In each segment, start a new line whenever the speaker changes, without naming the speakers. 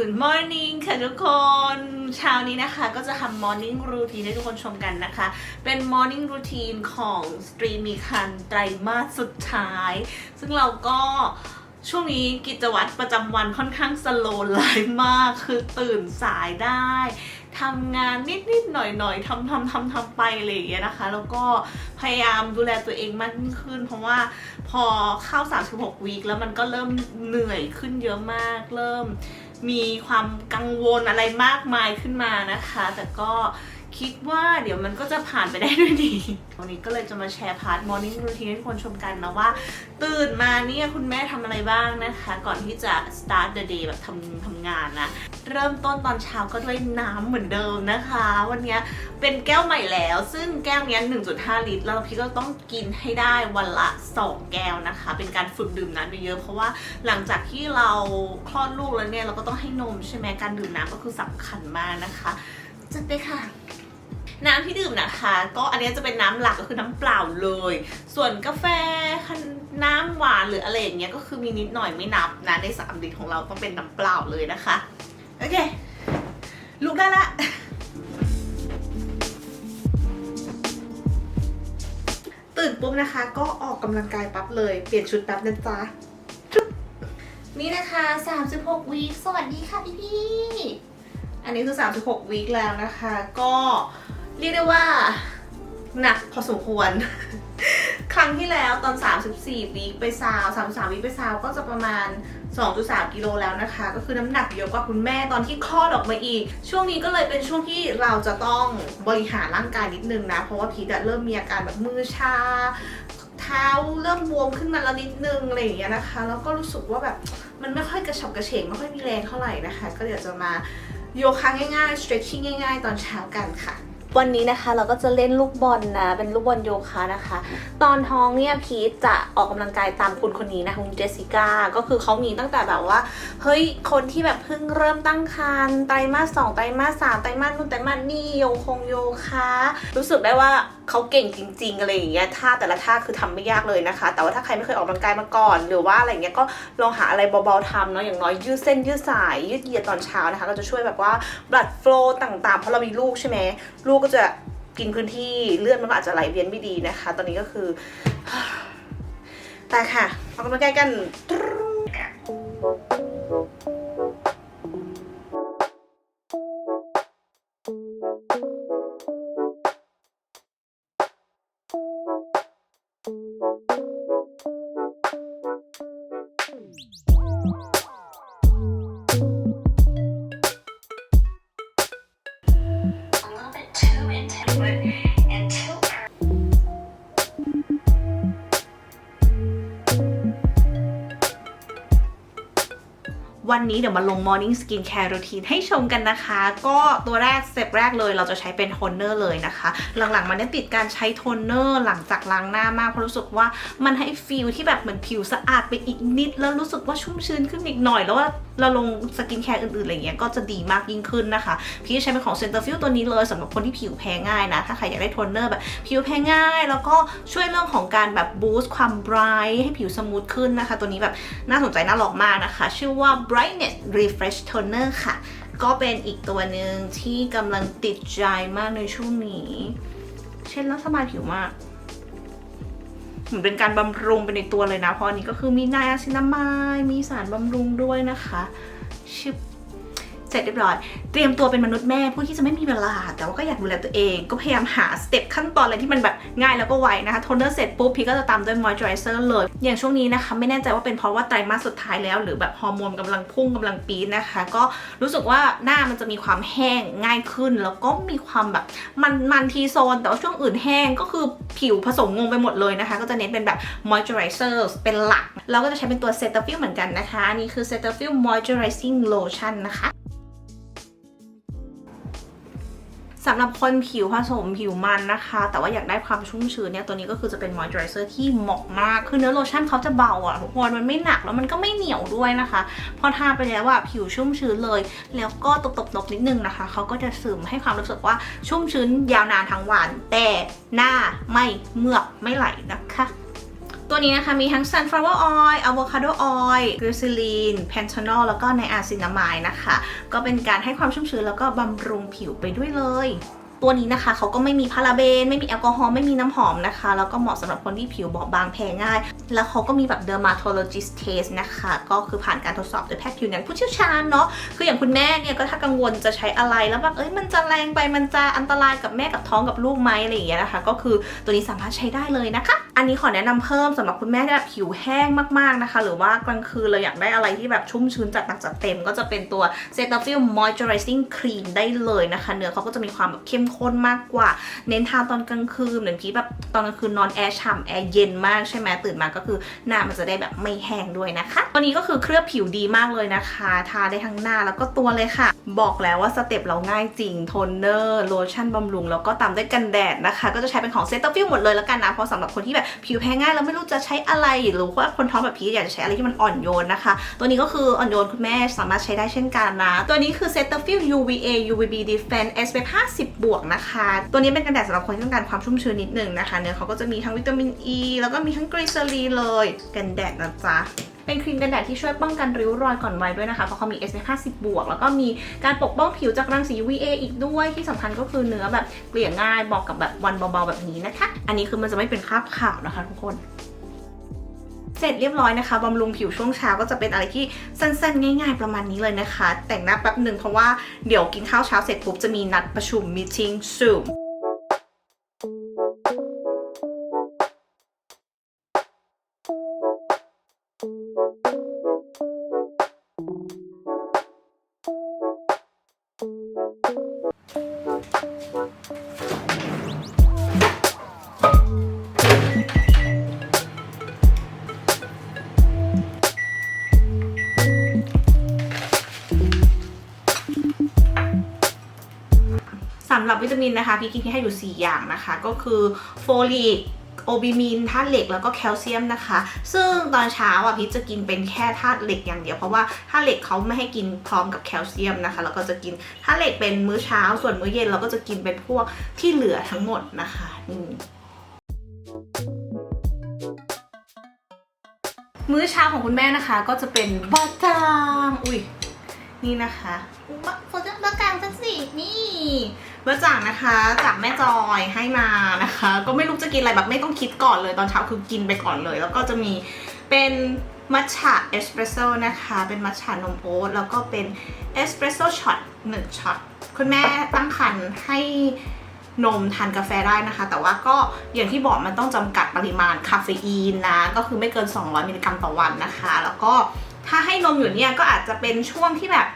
Good morning ค่ะทุกคนเช้านี้นะคะก็จะทำ morning routine ให้ทุกคนชมกันนะคะ เป็น morning routine ของสตรีมีคันไตรมาสสุดท้าย ซึ่งเราก็ช่วงนี้กิจวัตรประจำวันค่อนข้างสโลว์ไลฟ์มาก คือตื่นสายได้ทำงานนิดๆหน่อยๆทำทำทำทำไปอะไรอย่างเงี้ยนะคะ แล้วก็พยายามดูแลตัวเองมากขึ้น เพราะว่าพอเข้า 36 วีคแล้วมันก็เริ่มเหนื่อยขึ้นเยอะมากเริ่ม มีความกังวลอะไรมากมายขึ้นมานะคะ แต่ก็ คิดว่าเดี๋ยวมันก็จะผ่านไปได้ด้วยดี วันนี้ก็เลยจะมาแชร์พาร์ท morning routine ให้คนชมกันนะว่า ตื่นมาเนี่ยคุณแม่ทำอะไรบ้างนะคะ ก่อนที่จะ start the day แบบทำทำงานนะเริ่มต้นตอนเช้าก็ด้วยน้ำเหมือนเดิมนะคะ วันนี้เป็นแก้วใหม่แล้ว ซึ่งแก้วนี้ 1.5 ลิตร แล้วพี่ก็ต้องกินให้ได้วันละ 2 แก้วนะคะ เป็นการฝึกดื่มน้ำเยอะ เพราะว่าหลังจากที่เราคลอดลูกแล้วเนี่ยเราก็ต้องให้นมใช่ไหมการดื่มน้ำก็คือสำคัญมากนะคะจัดไปค่ะ น้ำที่ดื่มนะคะ ก็อันนี้จะเป็นน้ำหลักก็คือน้ำเปล่าเลย ส่วนกาแฟน้ำหวานหรืออะไรอย่างเงี้ยก็คือมีนิดหน่อยไม่นับนะในสามลิตรของเราต้องเป็นน้ำเปล่าเลยนะคะโอเคลุกได้ละตื่นปุ๊บนะคะ ก็ออกกำลังกายปั๊บเลยเปลี่ยนชุดแป๊บนะจ๊ะนี่นะคะ 36 วีคสวัสดีค่ะพี่พี่ๆอันนี้คือ 36 วีคแล้วนะคะ ก็ เรียกได้ว่าหนักพอสมควร ครั้งที่แล้วตอน 34วีคไปซาว33วีคไปซาวก็จะประมาณ 2.3 กิโลแล้วนะคะ ก็คือน้ำหนักเยอะกว่าคุณแม่ตอนที่คลอดออกมาอีก ช่วงนี้ก็เลยเป็นช่วงที่เราจะต้องบริหารร่างกายนิดนึงนะ เพราะว่าพีทเริ่มมีอาการแบบมือชา เท้าเริ่มบวมขึ้นมาแล้วนิดนึงอะไรอย่างเงี้ยนะคะ แล้วก็รู้สึกว่าแบบมันไม่ค่อยกระฉับกระเฉงไม่ค่อยมีแรงเท่าไหร่นะคะ ก็เดี๋ยวจะมาโยคะง่ายๆ stretching ง่าย ๆ ตอนเช้ากันค่ะ วันนี้นะคะเราก็จะเล่นลูกบอลนะ เป็นลูกบอลโยคะนะคะ ตอนท้องเนี่ยพีทจะออกกำลังกายตามคุณคนนี้นะคะคุณเจสสิก้า ก็คือเขามีตั้งแต่แบบว่า เฮ้ย คนที่แบบเพิ่งเริ่มตั้งครรภ์ไตรมาสสองไตรมาสสามไตรมาสนู่นไตรมาสนี่โยคงโยคะ รู้สึกได้ว่า เขาเก่งจริงๆอะไรอย่างเงี้ยท่าแต่ละท่าคือทำไม่ยากเลยนะคะ แต่ว่าถ้าใครไม่เคยออกกำลังกายมาก่อน หรือว่าอะไรเงี้ยก็ลองหาอะไรเบาๆทำเนาะอย่างน้อยยืดเส้นยืดสายยืดเหยียดตอนเช้านะคะก็จะช่วยแบบว่า blood flow ต่างๆ เพราะเรามีลูกใช่ไหมลูกก็จะกินพื้นที่เลือดมันก็อาจจะไหลเวียนไม่ดีนะคะ ตอนนี้ก็คือแต่ค่ะออกกำลังกายกัน วันนี้เดี๋ยวมาลง Morning Skin Care Routine ให้ชมกันนะคะ ก็ตัวแรกสเต็ปแรกเลยเราจะใช้เป็นโทนเนอร์เลยนะคะ หลังๆมันได้ติดการใช้โทนเนอร์หลังจากล้างหน้ามากเพราะรู้สึกว่ามันให้ฟีลที่แบบเหมือนผิวสะอาดไปอีกนิด แล้วรู้สึกว่าชุ่มชื้นขึ้นอีกหน่อย แล้วว่าเราลงสกินแคร์อื่นๆอะไรเงี้ยก็จะดีมากยิ่งขึ้นนะคะ พี่ใช้เป็นของ Cetaphil ตัวนี้เลยสำหรับคนที่ผิวแพ้ง่ายนะ ถ้าใครอยากได้โทนเนอร์แบบผิวแพ้ง่าย แล้วก็ช่วยเรื่องของการแบบบูสต์ความไบรท์ให้ผิวสมูทขึ้นนะคะ ตัวนี้แบบน่าสนใจน่าลองมากนะคะ ชื่อว่า brightness refresh toner ค่ะ ก็เป็นอีกตัวหนึ่งที่กำลังติดใจมากในช่วงนี้ เช่นแล้วสบายผิวมาก เหมือนเป็นการบำรุงไปในตัวเลยนะ เพราะอันนี้ก็คือมีไนอาซินามาย มีสารบำรุงด้วยนะคะชิบ ร็จเรียบร้อย เตรียมตัวเป็นมนุษย์แม่ผู้ที่จะไม่มีเวลา แต่ว่าก็อยากดูแลตัวเอง ก็พยายามหาสเต็ปขั้นตอนอะไรที่มันแบบง่ายแล้วก็ไวนะคะโทนเนอร์เสร็จปุ๊บพี่ก็จะตามด้วยมอยส์เจอไรเซอร์เลย อย่างช่วงนี้นะคะ ไม่แน่ใจว่าเป็นเพราะว่าไตรมาสสุดท้ายแล้ว หรือแบบฮอร์โมนกำลังพุ่งกำลังปี๊ดนะคะ ก็รู้สึกว่าหน้ามันจะมีความแห้งง่ายขึ้น แล้วก็มีความแบบมันมันทีโซน แต่ว่าช่วงอื่นแห้งก็คือผิวผสมงงไปหมดเลยนะคะ ก็จะเน้นเป็นแบบ moisturizer เป็นหลักแล้วก็จะใช้เป็นตัว Cetaphil เหมือนกันนะคะ อันนี่คือ Cetaphil moisturizing lotion นะคะ สำหรับคนผิวผสมผิวมันนะคะ แต่ว่าอยากได้ความชุ่มชื้นเนี่ย ตัวนี้ก็คือจะเป็นมอยส์เจอไรเซอร์ที่เหมาะมาก คือเนื้อโลชั่นเขาจะเบาอะทุกคนมันไม่หนักแล้วมันก็ไม่เหนียวด้วยนะคะ พอทาไปแล้วว่าผิวชุ่มชื้นเลย แล้วก็ตบๆๆนิดนึงนะคะ เขาก็จะซึมให้ความรู้สึกว่าชุ่มชื้นยาวนานทั้งวัน แต่หน้าไม่เมือกไม่ไหลนะคะ ตัวนี้นะคะมีทั้ง sunflower oil avocado oil glycerin panthenol แล้วก็ไนอาซินามายนะคะ ก็เป็นการให้ความชุ่มชื้นแล้วก็บำรุงผิวไปด้วยเลย ตัวนี้นะคะเขาก็ไม่มีพาราเบน ไม่มีแอลกอฮอล์ไม่มีน้ำหอมนะคะ แล้วก็เหมาะสำหรับคนที่ผิวบอบบางแพ้ง่าย แล้วเขาก็มีแบบ dermatologist test นะคะ ก็คือผ่านการทดสอบโดยแพทย์ผิวหนังผู้เชี่ยวชาญเนาะคืออย่างคุณแม่เนี่ยก็ถ้ากังวลจะใช้อะไรแล้วแบบเอ้ยมันจะแรงไปมันจะอันตรายกับแม่กับท้องกับลูกไหมอะไรอย่างเงี้ยนะคะ ก็คือตัวนี้สามารถใช้ได้เลยนะคะ อันนี้ขอแนะนำเพิ่มสำหรับคุณแม่ที่แบบผิวแห้งมากๆนะคะ หรือว่ากลางคืนเราอยากได้อะไรที่แบบชุ่มชื้นจัดหนักจัดเต็ม ก็จะเป็นตัว Cetaphil Moisturizing Cream ได้เลยนะคะ เนื้อเขาก็จะมีความแบบเข้มข้นมากกว่า เน้นทาตอนกลางคืนเหมือนพี่แบบตอนกลางคืนนอนแอร์ฉ่ำแอร์เย็นมากใช่ไหมตื่นมาก็คือหน้ามันจะได้แบบไม่แห้งด้วยนะคะตัวนี้ก็คือเคลือบผิวดีมากเลยนะคะ ทาได้ทั้งหน้าแล้วก็ตัวเลยค่ะ บอกแล้วว่าสเต็ปเราง่ายจริงโทนเนอร์โลชั่นบำรุงแล้วก็ตามด้วยกันแดดนะคะ ก็จะใช้เป็นของเซตฟิลหมดเลยแล้วกันนะเพราะสำหรับคนที่แบบผิวแพ้ง่ายแล้วไม่รู้จะใช้อะไรหรือว่าคนท้องแบบพีอยากจะใช้อะไรที่มันอ่อนโยนนะคะ ตัวนี้ก็คืออ่อนโยนคุณแม่สามารถใช้ได้เช่นกันนะ ตัวนี้คือ Cetaphil UVA UVB Defense SPF 50 บวกนะคะ ตัวนี้เป็นกันแดดสำหรับคนที่ต้องการความชุ่มชื้นนิดหนึ่งนะคะเนื้อเขาก็จะมีทั้งวิตามินอ e, ีแล้วก็มีทั้งกรีซ e รีเลย กันแดดนะจ๊ะ เป็นครีมกันแดดที่ช่วยป้องกันริ้วรอยก่อนวัยด้วยนะคะ เพราะเขามี SPF 50 บวก แล้วก็มีการปกป้องผิวจากรังสี UVA อีกด้วย ที่สำคัญก็คือเนื้อแบบเกลี่ยง่ายบอกกับแบบวันเบาๆแบบนี้นะคะ อันนี้คือมันจะไม่เป็นคราบขาวนะคะทุกคนเสร็จเรียบร้อยนะคะบำรุงผิวช่วงเช้าก็จะเป็นอะไรที่สั้นๆ ง่าย ๆ ประมาณนี้เลยนะคะ แต่งหน้าแป๊บหนึ่งเพราะว่าเดี๋ยวกินข้าวเช้าเสร็จปุ๊บจะมีนัดประชุม meeting zoom ตามินนะคะพี่คิดให้อยู่ 4 อย่างนะคะ ก็คือโฟลิกโอบิมินธาตุเหล็กแล้วก็แคลเซียมนะคะ ซึ่งตอนเช้าอะพีชจะกินเป็นแค่ธาตุเหล็กอย่างเดียวเพราะว่าธาตุเหล็กเขาไม่ให้กินพร้อมกับแคลเซียมนะคะ แล้วก็จะกินธาตุเหล็กเป็นมื้อเช้า ส่วนมื้อเย็นเราก็จะกินเป็นพวกที่เหลือทั้งหมดนะคะนี่มื้อเช้าของคุณแม่นะคะ ก็จะเป็นบะจาง อุ้ยนี่นะคะบะโฟจะบะจางจังสินี่ บะจ่างนะคะ จากแม่จอยให้มานะคะ ก็ไม่รู้จะกินอะไรแบบไม่ต้องคิดก่อนเลยตอนเช้าคือกินไปก่อนเลย แล้วก็จะมีเป็นมัทฉะเอสเปรสโซ่นะคะ เป็นมัทฉะนมโอ๊ตแล้วก็เป็นเอสเปรสโซ่ช็อตหนึ่งช็อตคุณแม่ตั้งครรภ์ให้นมทานกาแฟได้นะคะ แต่ว่าก็อย่างที่บอกมันต้องจำกัดปริมาณคาเฟอีนนะ ก็คือไม่เกิน 200 มิลลิกรัมต่อวันนะคะ แล้วก็ถ้าให้นมอยู่เนี่ยก็อาจจะเป็นช่วงที่แบบ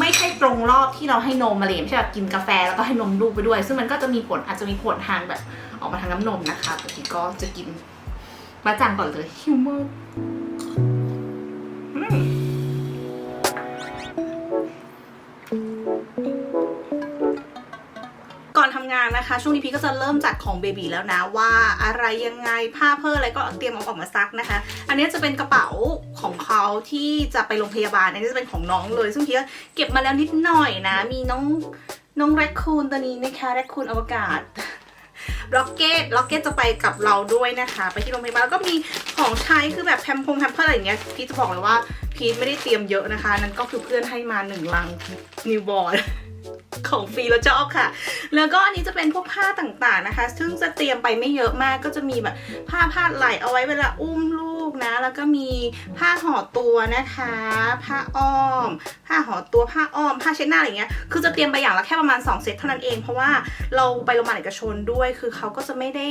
ไม่ใช่ตรงรอบที่เราให้นมมาเลยไม่ใช่แบบกินกาแฟแล้วก็ให้นมลูกไปด้วย ซึ่งมันก็จะมีผลอาจจะมีผลทางแบบออกมาทางน้ำนมนะคะปกติก็จะกินบาจังก่อนเลยหิวมาก ก่อนทำงานนะคะ ช่วงนี้พี่ก็จะเริ่มจัดของเบบีแล้วนะว่าอะไรยังไงผ้าเพิ่มอะไรก็เตรียมเอาออกมาซักนะคะ อันนี้จะเป็นกระเป๋าของเขาที่จะไปโรงพยาบาลอันนี้จะเป็นของน้องเลย ซึ่งพี่ก็เก็บมาแล้วนิดหน่อยนะ มีน้องน้องแรคคูนตัวนี้นะคะแรคคูนอวกาศล็อกเก็ตล็อกเก็ตจะไปกับเราด้วยนะคะ ไปที่โรงพยาบาลแล้วก็มีของใช้คือแบบแพมพงแพมเพิร์อะไรอย่างเงี้ยพี่จะบอกเลยว่าพีทไม่ได้เตรียมเยอะนะคะ นั่นก็คือเพื่อนให้มาหนึ่งลังนิวบอร์ ของฟรีแล้วชอบค่ะ แล้วก็อันนี้จะเป็นพวกผ้าต่างๆนะคะ ซึ่งจะเตรียมไปไม่เยอะมากก็จะมีแบบผ้าพาดไหลเอาไว้เวลาอุ้มลูกนะ แล้วก็มีผ้าห่อตัวนะคะ ผ้าอ้อม ผ้าห่อตัวผ้าอ้อม ผ้าเช็ดหน้าอะไรเงี้ย คือจะเตรียมไปอย่างละแค่ประมาณ 2 เซตเท่านั้นเอง เพราะว่าเราไปโรงพยาบาลเอกชนด้วย คือเขาก็จะไม่ได้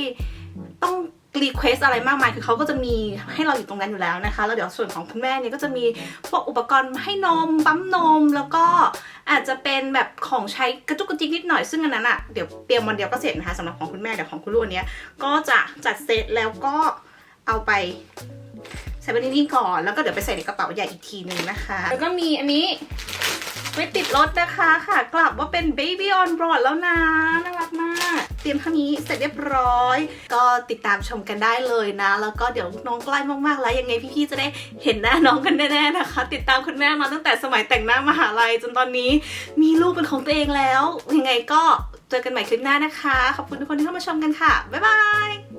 ต้อง รีเควสอะไรมากมาย คือเขาก็จะมีให้เราอยู่ตรงนั้นอยู่แล้วนะคะ แล้วเดี๋ยวส่วนของคุณแม่เนี่ยก็จะมีพวกอุปกรณ์ให้นมปั๊มนม แล้วก็อาจจะเป็นแบบของใช้กระจุกกระจิกนิดหน่อย ซึ่งอันนั้นอะเดี๋ยวเตรียมวันเดียวก็เสร็จนะคะสำหรับของคุณแม่ เดี๋ยวของคุณลูกอันเนี้ยก็จะจัดเซตแล้วก็เอาไปใส่ไว้ในนี่ก่อน แล้วก็เดี๋ยวไปใส่ในกระเป๋าใหญ่อีกทีหนึ่งนะคะ แล้วก็มีอันนี้ ไว้ติดรถนะคะค่ะ กลับว่าเป็น baby on board แล้วนะน่ารักมาก เตรียมเท่านี้เสร็จเรียบร้อย ก็ติดตามชมกันได้เลยนะ แล้วก็เดี๋ยวน้องใกล้มากๆ แล้วยังไงพี่ๆจะได้เห็นหน้าน้องกันแน่ๆนะคะ ติดตามคุณแม่มาตั้งแต่สมัยแต่งหน้ามหาลัยจนตอนนี้มีลูกเป็นของตัวเองแล้ว ยังไงก็เจอกันใหม่คลิปหน้านะคะ ขอบคุณทุกคนที่เข้ามาชมกันค่ะบ๊ายบาย